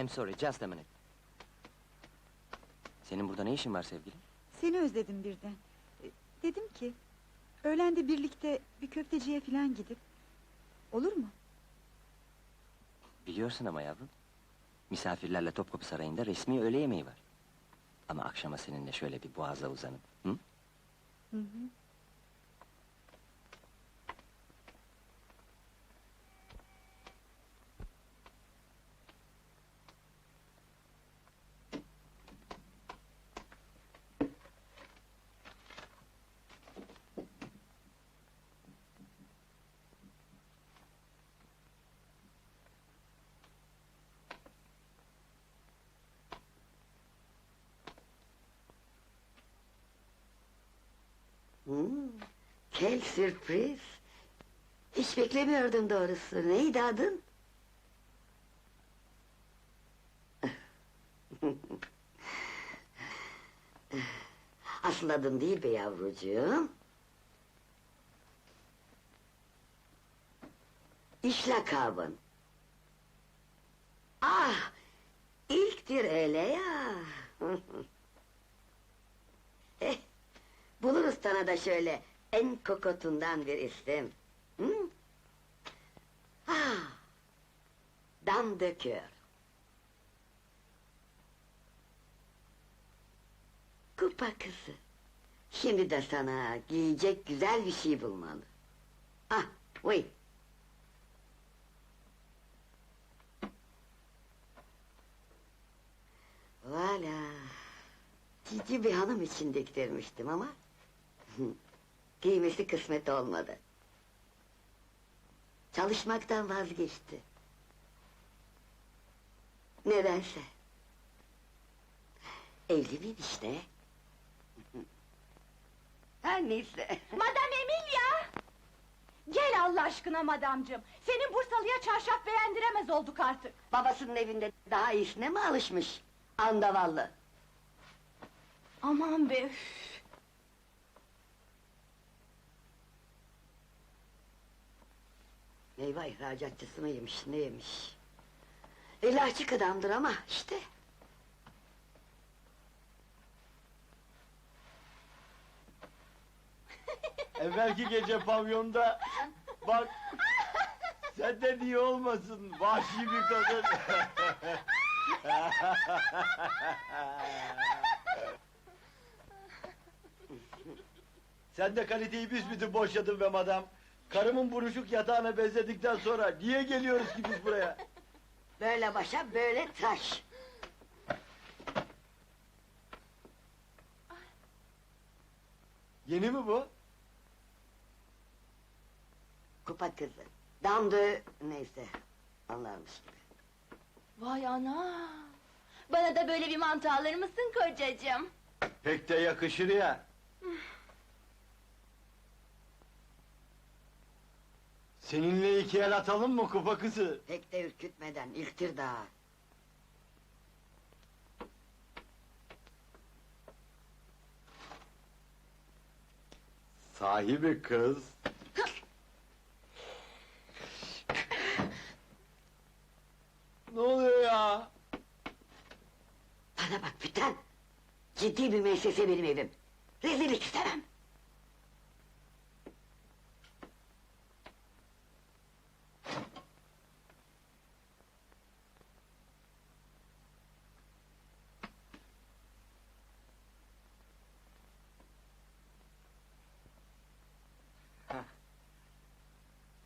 I'm sorry, just a minute. Senin burada ne işin var sevgilim? Seni özledim birden. E, Dedim ki... ...öğlen de birlikte bir köfteciye falan gidip... ...olur mu? Biliyorsun ama yavrum. Misafirlerle Topkapı Sarayı'nda resmi öğle yemeği var. Ama akşama seninle şöyle bir boğaza uzanıp... Hı? Hı hı. Quel sürpriz. Hiç beklemiyordum doğrusu. Neydi adın? Asıl adın değil be yavrucuğum. İş lakabın. Ah, ilktir öyle ya. eh, buluruz sana da şöyle en kokotundan bir isim. Hı? Ah, dam döküyor. Kupa kızı. Şimdi de sana giyecek güzel bir şey bulmalı. Ah, wait. Voilà. Cici bir hanım için diktirmiştim ama... ...giymesi kısmet olmadı. Çalışmaktan vazgeçti. Nedense. Evli miyim işte? Her neyse. Madam Emilia! Gel Allah aşkına madamcığım. Senin Bursalı'ya çarşaf beğendiremez olduk artık. Babasının evinde daha iyisine mi alışmış? Andavallı. Aman be! üf! Meyve ihracatçısı mıymış, neymiş? İlaççık adamdır ama işte. Evvelki gece pavyonda bak sen de niye olmasın vahşi bir kadın. sen de kaliteyi büsbütün boşadın be madam. Karımın buruşuk yatağına bezledikten sonra niye geliyoruz ki biz buraya? Böyle başa böyle taş. Yeni mi bu? Kupa kızı. Damdı neyse. Anlarmış gibi. Vay ana! Bana da böyle bir mantı alır mısın kocacığım? Pek de yakışır ya. Seninle iki el atalım mı kupa kızı? Pek de ürkütmeden ilktir daha. Sahibi kız. ne oluyor ya? Bana bak Fidan. Ciddi bir müessese benim evim. Rezillik istemem.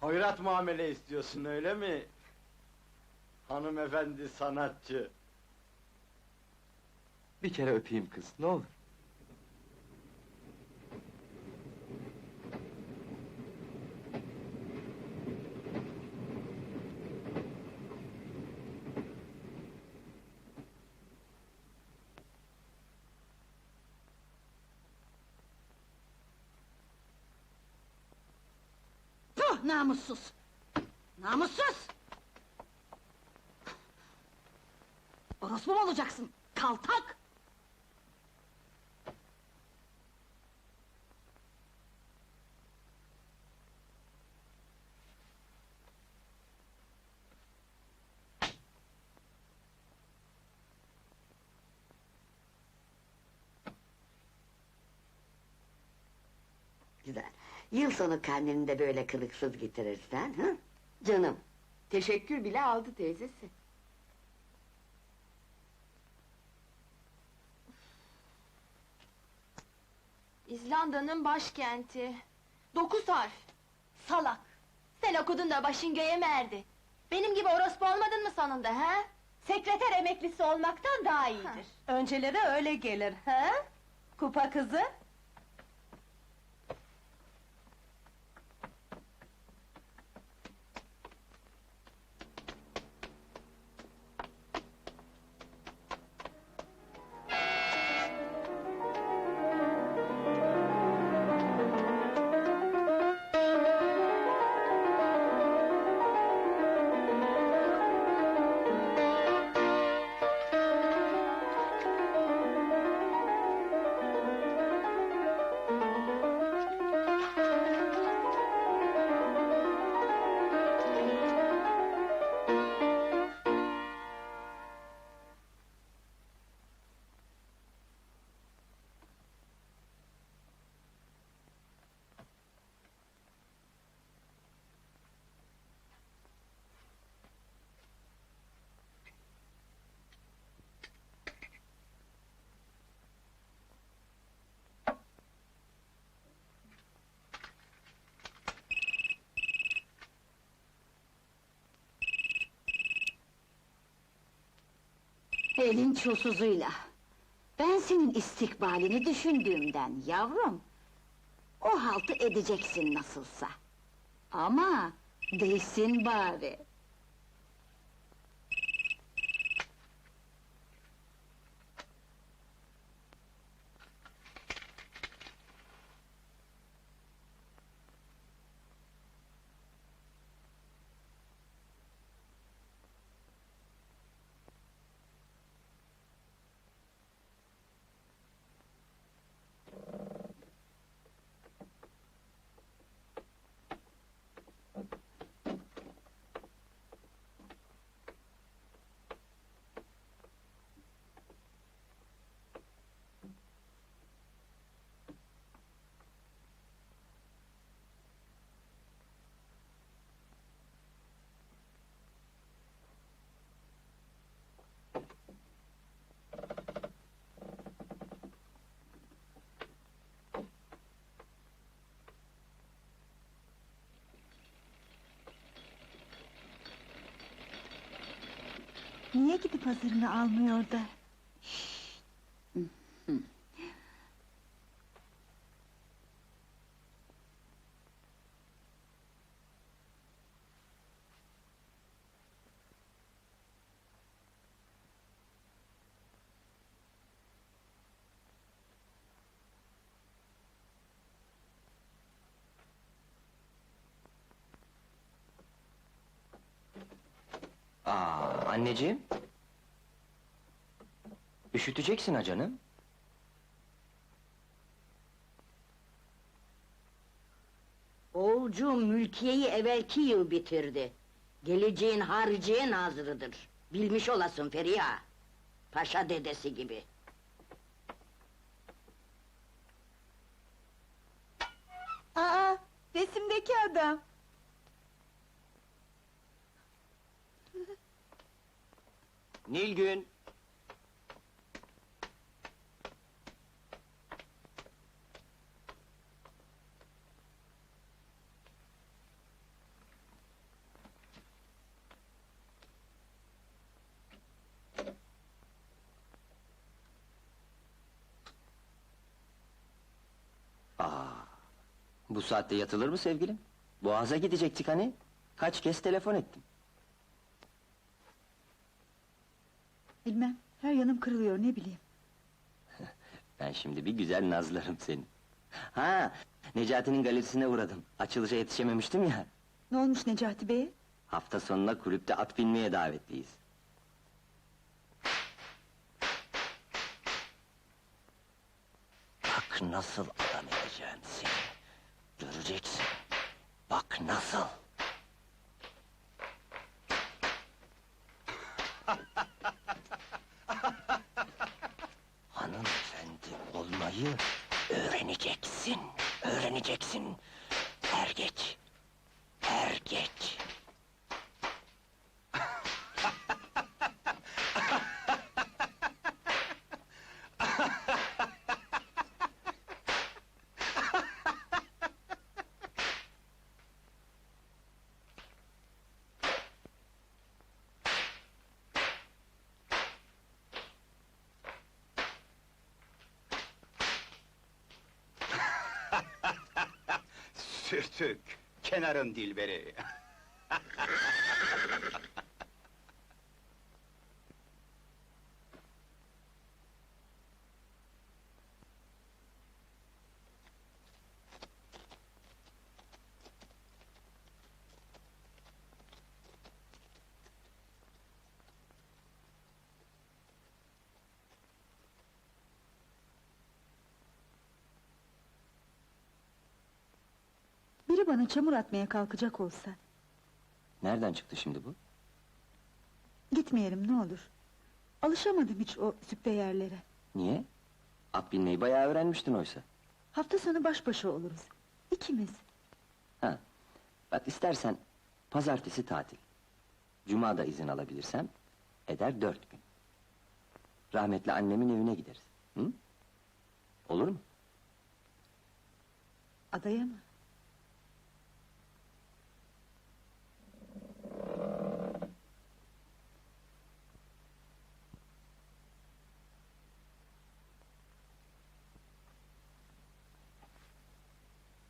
Hoyrat muamele istiyorsun öyle mi? Hanımefendi sanatçı. Bir kere öpeyim kız, ne olur. namussuz! Namussuz! Orospu mu olacaksın, kaltak! Güzel! Yıl sonu karneni de böyle kılıksız getirirsen, hı? Canım. Teşekkür bile aldı teyzesi. İzlanda'nın başkenti. Dokuz harf. Salak. Sen okudun da başın göğe mi erdi? Benim gibi orospu olmadın mı sonunda ha? Sekreter emeklisi olmaktan daha iyidir. Önceleri öyle gelir, ha? Kupa kızı. Elin çulsuzuyla. Ben senin istikbalini düşündüğümden yavrum. O haltı edeceksin nasılsa. Ama değsin bari. Niye gidip hazırını almıyor da? Aa, anneciğim. Üşüteceksin ha canım. Oğulcuğum mülkiyeyi evvelki yıl bitirdi. Geleceğin hariciye nazırıdır. Bilmiş olasın Feriha. Paşa dedesi gibi. Aa, resimdeki adam. Nilgün. Aa, bu saatte yatılır mı sevgilim? Boğaza gidecektik hani. Kaç kez telefon ettim. Bilmem, her yanım kırılıyor ne bileyim. Ben şimdi bir güzel nazlarım seni. Ha, Necati'nin galerisine uğradım. Açılışa yetişememiştim ya. Ne olmuş Necati Bey'e? Hafta sonuna kulüpte at binmeye davetliyiz. Bak nasıl adam edeceğim seni. Göreceksin. Bak nasıl. Hanımefendi olmayı öğreneceksin. Öğreneceksin. Göreceksin. Sürtük, kenarın dilberi. Biri bana çamur atmaya kalkacak olsa... Nereden çıktı şimdi bu? ...gitmeyelim ne olur. Alışamadım hiç o yerlere. Niye? At binmeyi bayağı öğrenmiştin oysa. Hafta sonu baş başa oluruz. İkimiz. Ha. Bak istersen pazartesi tatil. Cuma da izin alabilirsem eder dört gün. Rahmetli annemin evine gideriz. Hı? Olur mu? Adaya mı?